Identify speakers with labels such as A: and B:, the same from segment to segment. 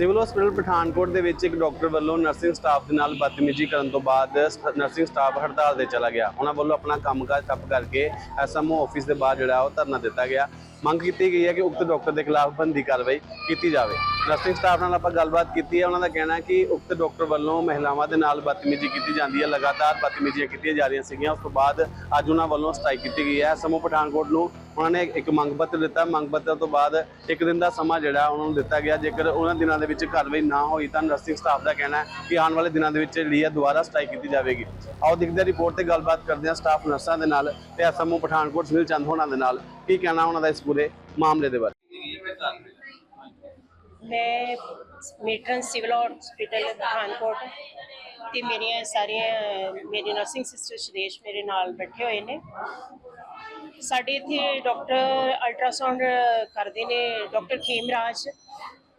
A: Civil hospital Pathankot ਦੇ ਵਿੱਚ ਇੱਕ ਡਾਕਟਰ ਵੱਲੋਂ ਨਰਸਿੰਗ ਸਟਾਫ ਦੇ ਨਾਲ ਬਦਤਮੀਜ਼ੀ ਕਰਨ ਤੋਂ ਬਾਅਦ ਸ- ਨਰਸਿੰਗ ਸਟਾਫ ਹੜਤਾਲ ਤੇ ਚਲਾ ਗਿਆ। ਉਹਨਾਂ ਵੱਲੋਂ ਆਪਣਾ ਕੰਮਕਾਜ ਠੱਪ ਕਰਕੇ ਐਸਐਮਓ ਆਫਿਸ ਦੇ ਬਾਹਰ ਜਿਹੜਾ ਉਹ ਧਰਨਾ ਦਿੱਤਾ ਗਿਆ। ਮੰਗ ਕੀਤੀ ਗਈ ਹੈ ਕਿ ਉਕਤ ਡਾਕਟਰ ਦੇ ਖਿਲਾਫ ਬੰਦੀ ਕਾਰਵਾਈ ਕੀਤੀ ਜਾਵੇ। ਨਰਸਿੰਗ ਸਟਾਫ ਨਾਲ ਆਪਾਂ ਗੱਲਬਾਤ ਕੀਤੀ ਹੈ, ਉਹਨਾਂ ਦਾ ਕਹਿਣਾ ਹੈ ਕਿ ਉਕਤ ਡਾਕਟਰ ਵੱਲੋਂ ਮਹਿਲਾਵਾਂ ਦੇ ਨਾਲ ਬਦਤਮੀਜ਼ੀ ਕੀਤੀ ਜਾਂਦੀ ਹੈ, ਲਗਾਤਾਰ ਬਦਤਮੀਜ਼ੀਆਂ ਕੀਤੀਆਂ ਜਾ ਰਹੀਆਂ ਸੀਗੀਆਂ। ਉਸ ਤੋਂ ਬਾਅਦ ਅੱਜ ਉਹਨਾਂ ਵੱਲੋਂ ਸਟ੍ਰਾਈਕ ਕੀਤੀ ਗਈ ਹੈ। ਐਸਐਮਓ ਪਠਾਨਕੋਟ ਨੂੰ ਉਹਨਾਂ ਨੇ ਇੱਕ ਮੰਗ ਪੱਤਰ ਦਿੱਤਾ। ਮੰਗ ਪੱਤਰ ਤੋਂ ਬਾਅਦ ਇੱਕ ਦਿਨ ਦਾ ਸਮਾਂ ਜਿਹੜਾ ਉਹਨਾਂ ਨੂੰ ਦਿੱਤਾ ਗਿਆ। ਜੇਕਰ ਉਹਨਾਂ ਦਿਨਾਂ ਦੇ ਵਿੱਚ ਕਾਰਵਾਈ ਨਾ ਹੋਈ ਤਾਂ ਨਰਸਿੰਗ ਸਟਾਫ ਦਾ ਕਹਿਣਾ ਹੈ ਕਿ ਆਉਣ ਵਾਲੇ ਦਿਨਾਂ ਦੇ ਵਿੱਚ ਜਿਹੜੀ ਹੈ ਦੁਬਾਰਾ ਸਟ੍ਰਾਈਕ ਕੀਤੀ ਜਾਵੇਗੀ। ਆਓ ਦੇਖਦੇ ਹਾਂ ਰਿਪੋਰਟ ਤੇ ਗੱਲਬਾਤ ਕਰਦੇ ਹਾਂ ਸਟਾਫ ਨਰਸਾਂ ਦੇ ਨਾਲ ਤੇ ਐਸਐਮਓ ਪਠਾਨਕੋਟ ਸੁਨੀਲ ਚੰਦ ਹੋਣਾ ਦੇ ਨਾਲ। ਕੀ ਕਹਿਣਾ ਉਹਨਾਂ ਦਾ ਇਸ ਪੂਰੇ ਮਾਮਲੇ ਦੇ ਬਾਰੇ?
B: ਮੈਂ ਮੇਟਰਨ ਸਿਵਲ ਹਸਪੀਟਲ ਪਠਾਨਕੋਟ ਤੇ ਮੇਰੀਆਂ ਸਾਰੀਆਂ, ਮੇਰੀ ਨਰਸਿੰਗ ਸਿਸਟਰ ਸੁਦੇਸ਼ ਮੇਰੇ ਨਾਲ ਬੈਠੇ ਹੋਏ ਨੇ। ਸਾਡੇ ਇੱਥੇ ਡਾਕਟਰ ਅਲਟਰਾਸਾਊਂਡ ਕਰਦੇ ਨੇ ਡਾਕਟਰ ਖੇਮਰਾਜ।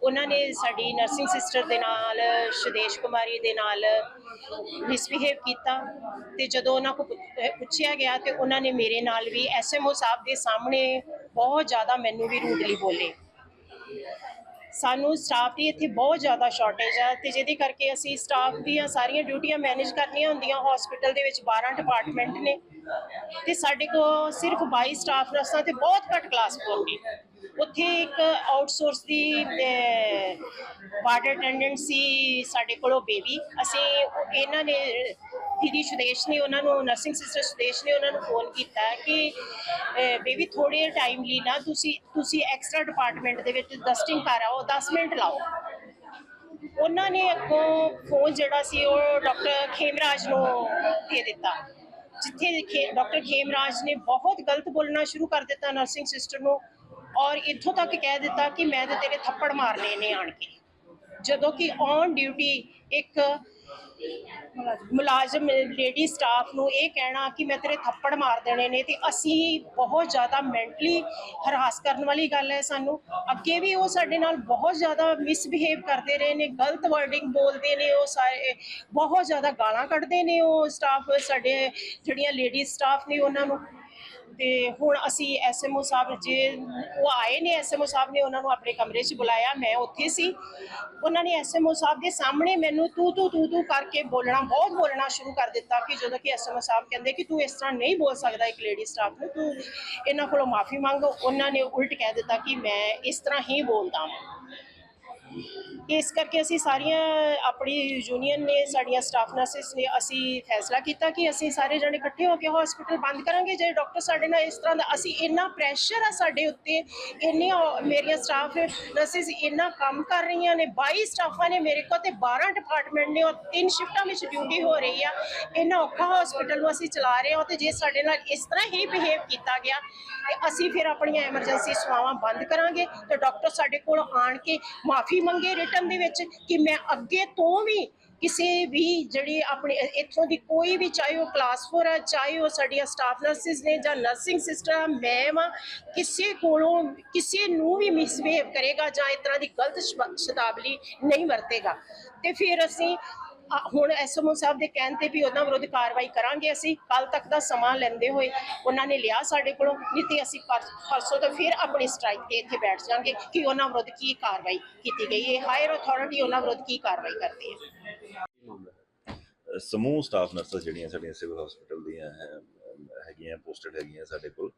B: ਉਹਨਾਂ ਨੇ ਸਾਡੀ ਨਰਸਿੰਗ ਸਿਸਟਰ ਦੇ ਨਾਲ ਸ਼ਦੇਸ਼ ਕੁਮਾਰੀ ਦੇ ਨਾਲ ਮਿਸਬਿਹੇਵ ਕੀਤਾ ਤੇ ਜਦੋਂ ਉਹਨਾਂ ਕੋ ਪੁੱਛਿਆ ਗਿਆ ਤੇ ਉਹਨਾਂ ਨੇ ਮੇਰੇ ਨਾਲ ਵੀ ਐਸਐਮਓ ਸਾਹਿਬ ਦੇ ਸਾਹਮਣੇ ਬਹੁਤ ਜ਼ਿਆਦਾ ਮੈਨੂੰ ਵੀ ਰੂਡਲੀ ਬੋਲੇ। ਸਾਨੂੰ ਸਟਾਫ ਦੀ ਇੱਥੇ ਬਹੁਤ ਜ਼ਿਆਦਾ ਸ਼ਾਰਟੇਜ ਆ ਤੇ ਜਿਹਦੇ ਕਰਕੇ ਅਸੀਂ ਸਟਾਫ ਦੀਆਂ ਸਾਰੀਆਂ ਡਿਊਟੀਆਂ ਮੈਨੇਜ ਕਰਨੀਆਂ ਹੁੰਦੀਆਂ ਹਸਪੀਟਲ ਦੇ ਵਿੱਚ 12 ਡਿਪਾਰਟਮੈਂਟ ਨੇ ਤੇ ਸਾਡੇ ਕੋਲ ਸਿਰਫ 22 ਸਟਾਫ ਨਰਸਾਂ ਤੇ ਬਹੁਤ ਘੱਟ ਕਲਾਸ ਨੇ ਉੱਥੇ ਇੱਕ ਆਊਟਸੋਰਸ ਦੀ ਵਾਰਡ ਅਟੈਂਡੈਂਟ ਸੀ ਸਾਡੇ ਕੋਲੋਂ ਬੇਬੀ ਅਸੀਂ ਇਹਨਾਂ ਨੇ ਦੀਦੀ ਸੁਦੇਸ਼ ਨੇ ਉਹਨਾਂ ਨੂੰ ਨਰਸਿੰਗ ਸਿਸਟਰ ਸੁਦੇਸ਼ ਨੇ ਉਹਨਾਂ ਨੂੰ ਫੋਨ ਕੀਤਾ ਕਿ ਬੇਬੀ ਥੋੜੇ ਟਾਈਮ ਲਈ ਨਾ ਤੁਸੀਂ ਤੁਸੀਂ ਐਕਸਟਰਾ ਡਿਪਾਰਟਮੈਂਟ ਦੇ ਵਿੱਚ ਡਸਟਿੰਗ ਕਰ ਆਓ 10 ਮਿੰਟ ਲਾਓ। ਉਹਨਾਂ ਨੇ ਅੱਗੋਂ ਫੋਨ ਜਿਹੜਾ ਸੀ ਉਹ ਡਾਕਟਰ ਖੇਮਰਾਜ ਨੂੰ ਦੇ ਦਿੱਤਾ। ਜਿੱਥੇ ਡਾਕਟਰ ਖੇਮਰਾਜ ਨੇ ਬਹੁਤ ਗਲਤ ਬੋਲਣਾ ਸ਼ੁਰੂ ਕਰ ਦਿੱਤਾ ਨਰਸਿੰਗ ਸਿਸਟਰ ਨੂੰ ਔਰ ਇੱਥੋਂ ਤੱਕ ਕਹਿ ਦਿੱਤਾ ਕਿ ਮੈਂ ਤੇ ਤੇਰੇ ਥੱਪੜ ਮਾਰਨੇ ਨੇ ਆਣ ਕੇ। ਜਦੋਂ ਕਿ ਔਨ ਡਿਊਟੀ ਇੱਕ ਮੁਲਾਜ਼ਮ। ਲੇਡੀ ਸਟਾਫ ਨੂੰ ਇਹ ਕਹਿਣਾ ਕਿ ਮੈਂ ਤੇਰੇ ਥੱਪੜ ਮਾਰ ਦੇਣੇ ਨੇ ਤੇ ਅਸੀਂ ਬਹੁਤ ਜ਼ਿਆਦਾ ਮੈਂਟਲੀ ਹਰਾਸ ਕਰਨ ਵਾਲੀ ਗੱਲ ਹੈ ਸਾਨੂੰ। ਅੱਗੇ ਵੀ ਉਹ ਸਾਡੇ ਨਾਲ ਬਹੁਤ ਜ਼ਿਆਦਾ ਮਿਸਬਿਹੇਵ ਕਰਦੇ ਰਹੇ ਨੇ, ਗਲਤ ਵਰਡਿੰਗ ਬੋਲਦੇ ਨੇ ਉਹ ਸਾਰੇ, ਬਹੁਤ ਜ਼ਿਆਦਾ ਗਾਲਾਂ ਕੱਢਦੇ ਨੇ ਉਹ ਸਟਾਫ ਸਾਡੇ, ਜਿਹੜੀਆਂ ਲੇਡੀ ਸਟਾਫ ਨੇ ਉਹਨਾਂ ਨੂੰ। ਤੇ ਹੁਣ ਅਸੀਂ ਐਸਐਮਓ ਸਾਹਿਬ ਜੇ ਉਹ ਆਏ ਨੇ ਐਸਐਮਓ ਸਾਹਿਬ ਨੇ ਉਹਨਾਂ ਨੂੰ ਆਪਣੇ ਕਮਰੇ 'ਚ ਬੁਲਾਇਆ, ਮੈਂ ਉੱਥੇ ਸੀ। ਉਹਨਾਂ ਨੇ ਐਸਐਮਓ ਸਾਹਿਬ ਦੇ ਸਾਹਮਣੇ ਮੈਨੂੰ ਤੂੰ ਤੂੰ ਤੂੰ ਤੂੰ ਕਰਕੇ ਬੋਲਣਾ, ਬਹੁਤ ਬੋਲਣਾ ਸ਼ੁਰੂ ਕਰ ਦਿੱਤਾ ਕਿ ਜਦੋਂ ਕਿ ਐਸਐਮਓ ਸਾਹਿਬ ਕਹਿੰਦੇ ਕਿ ਤੂੰ ਇਸ ਤਰ੍ਹਾਂ ਨਹੀਂ ਬੋਲ ਸਕਦਾ ਇੱਕ ਲੇਡੀ ਸਟਾਫ ਨੂੰ, ਤੂੰ ਇਹਨਾਂ ਕੋਲੋਂ ਮਾਫੀ ਮੰਗ। ਉਹਨਾਂ ਨੇ ਉਲਟ ਕਹਿ ਦਿੱਤਾ ਕਿ ਮੈਂ ਇਸ ਤਰ੍ਹਾਂ ਹੀ ਬੋਲਦਾ ਹਾਂ ਇਸ ਕਰਕੇ ਅਸੀਂ ਸਾਰੀਆਂ ਆਪਣੀ ਯੂਨੀਅਨ ਨੇ, ਸਾਡੀਆਂ ਸਟਾਫ ਨਰਸਿਸ ਨੇ ਅਸੀਂ ਫੈਸਲਾ ਕੀਤਾ ਕਿ ਅਸੀਂ ਸਾਰੇ ਜਣੇ ਇਕੱਠੇ ਹੋ ਕੇ ਹਸਪੀਟਲ ਬੰਦ ਕਰਾਂਗੇ। ਜੇ ਡਾਕਟਰ ਸਾਡੇ ਨਾਲ ਇਸ ਤਰ੍ਹਾਂ ਦਾ, ਅਸੀਂ ਇੰਨਾ ਪ੍ਰੈਸ਼ਰ ਆ ਸਾਡੇ ਉੱਤੇ, ਇੰਨੇ ਮੇਰੀਆਂ ਸਟਾਫ ਨਰਸਿਸ ਇੰਨਾ ਕੰਮ ਕਰ ਰਹੀਆਂ ਨੇ 22 ਸਟਾਫਾਂ ਨੇ ਮੇਰੇ ਕੋਲ ਤੇ 12 ਡਿਪਾਰਟਮੈਂਟ ਨੇ ਔਰ ਤਿੰਨ ਸ਼ਿਫਟਾਂ ਵਿੱਚ ਡਿਊਟੀ ਹੋ ਰਹੀ ਆ। ਇੰਨਾ ਔਖਾ ਹਸਪੀਟਲ ਨੂੰ ਅਸੀਂ ਚਲਾ ਰਹੇ ਹਾਂ ਤੇ ਜੇ ਸਾਡੇ ਨਾਲ ਇਸ ਤਰ੍ਹਾਂ ਹੀ ਬਿਹੇਵ ਕੀਤਾ ਗਿਆ, ਤੇ ਅਸੀਂ ਫਿਰ ਆਪਣੀਆਂ ਐਮਰਜੈਂਸੀ ਸੇਵਾਵਾਂ ਬੰਦ ਕਰਾਂਗੇ। ਤੇ ਡਾਕਟਰ ਸਾਡੇ ਕੋਲ ਆਣ ਕੇ ਮਾਫੀ ਮੰਗੇ ਰਿਟਰਨ ਦੇ ਵਿੱਚ ਕਿ ਮੈਂ ਅੱਗੇ ਤੋਂ ਵੀ ਕਿਸੇ ਵੀ ਜਿਹੜੀ ਆਪਣੀ ਇੱਥੋਂ ਦੀ ਕੋਈ ਵੀ ਚਾਹੇ ਉਹ ਕਲਾਸ 4 ਹੈ ਚਾਹੇ ਉਹ ਸਾਡੀਆਂ ਸਟਾਫ ਨਰਸਿਸ ਨੇ ਜਾਂ ਨਰਸਿੰਗ ਸਿਸਟਰ ਆ ਮੈਂ ਵਾਂ ਕਿਸੇ ਕੋਲੋਂ ਕਿਸੇ ਨੂੰ ਵੀ ਮਿਸਬਿਹੇਵ ਕਰੇਗਾ ਜਾਂ ਇਸ ਤਰ੍ਹਾਂ ਦੀ ਗਲਤ ਸ਼ਬਦਾਵਲੀ ਨਹੀਂ ਵਰਤੇਗਾ। ਤੇ ਫਿਰ ਅਸੀਂ ਹੁਣ ਐਸਐਮਓ ਸਾਹਿਬ ਦੇ ਕਹਿਣ ਤੇ ਵੀ ਉਹਨਾਂ ਵਿਰੁੱਧ ਕਾਰਵਾਈ ਕਰਾਂਗੇ ਅਸੀਂ। ਕੱਲ ਤੱਕ ਦਾ ਸਮਾਂ ਲੈਂਦੇ ਹੋਏ ਉਹਨਾਂ ਨੇ ਲਿਆ ਸਾਡੇ ਕੋਲੋਂ। ਨਹੀਂ ਤੇ ਅਸੀਂ ਪਰਸੋਂ ਤੋਂ ਫਿਰ ਆਪਣੀ ਸਟ੍ਰਾਈਕ ਤੇ ਇੱਥੇ ਬੈਠ ਜਾਾਂਗੇ ਕਿ ਉਹਨਾਂ ਵਿਰੁੱਧ ਕੀ ਕਾਰਵਾਈ ਕੀਤੀ ਗਈ। ਹੈ ਹਾਇਰ ਅਥਾਰਟੀ ਉਹਨਾਂ ਵਿਰੁੱਧ ਕੀ ਕਾਰਵਾਈ ਕਰਦੀ ਹੈ
C: ਸਮੂਹ ਸਟਾਫ ਨਰਸਾਂ ਜਿਹੜੀਆਂ ਸਾਡੀਆਂ ਸਿਵਲ ਹਸਪੀਟਲ ਦੀਆਂ ਹੈ ਹੈਗੀਆਂ, ਪੋਸਟਡ ਹੈਗੀਆਂ ਸਾਡੇ ਕੋਲ।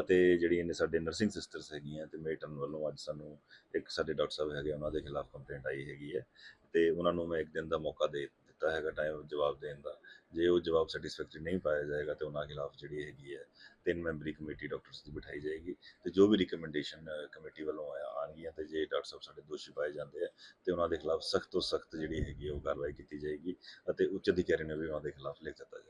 C: ਅਤੇ ਜਿਹੜੀਆਂ ਨੇ ਸਾਡੇ ਨਰਸਿੰਗ ਸਿਸਟਰਸ ਹੈਗੀਆਂ ਤੇ ਮੇਟਨ ਵੱਲੋਂ ਅੱਜ ਸਾਨੂੰ ਇੱਕ ਸਾਡੇ ਡਾਕਟਰ ਸਾਹਿਬ ਹੈਗੇ, ਉਹਨਾਂ ਦੇ ਖਿਲਾਫ ਕੰਪਲੇਂਟ ਆਈ ਹੈਗੀ ਹੈ। ਤੇ ਉਹਨਾਂ ਨੂੰ ਮੈਂ ਇੱਕ ਦਿਨ ਦਾ ਮੌਕਾ ਦੇ ਦਿੱਤਾ ਹੈਗਾ ਟਾਈਮ ਜਵਾਬ ਦੇਣ ਦਾ। ਜੇ ਉਹ ਜਵਾਬ ਸੈਟੀਸਫੈਕਟਰੀ ਨਹੀਂ ਪਾਇਆ ਜਾਏਗਾ ਤੇ ਉਹਨਾਂ ਖਿਲਾਫ ਜਿਹੜੀ ਹੈਗੀ ਹੈ, ਤਿੰਨ ਮੈਂਬਰੀ ਕਮੇਟੀ ਡਾਕਟਰਸ ਦੀ ਬਿਠਾਈ ਜਾਏਗੀ। ਤੇ ਜੋ ਵੀ ਰਿਕਮੈਂਡੇਸ਼ਨ ਕਮੇਟੀ ਵੱਲੋਂ ਆ- ਆਉਣਗੀਆਂ ਤੇ ਜੇ ਡਾਕਟਰ ਸਾਹਿਬ ਸਾਡੇ ਦੋਸ਼ੀ ਪਾਏ ਜਾਂਦੇ ਆ, ਤੇ ਉਹਨਾਂ ਦੇ ਖਿਲਾਫ ਸਖਤ ਤੋਂ ਸਖਤ ਜਿਹੜੀ ਹੈਗੀ ਹੈ, ਉਹ ਕਾਰਵਾਈ ਕੀਤੀ ਜਾਏਗੀ ਅਤੇ ਉੱਚ ਅਧਿਕਾਰੀ ਨੂੰ ਵੀ ਉਹਨਾਂ ਦੇ ਖਿਲਾਫ ਲਿਖ ਦਿੱਤਾ ਜਾਏਗਾ।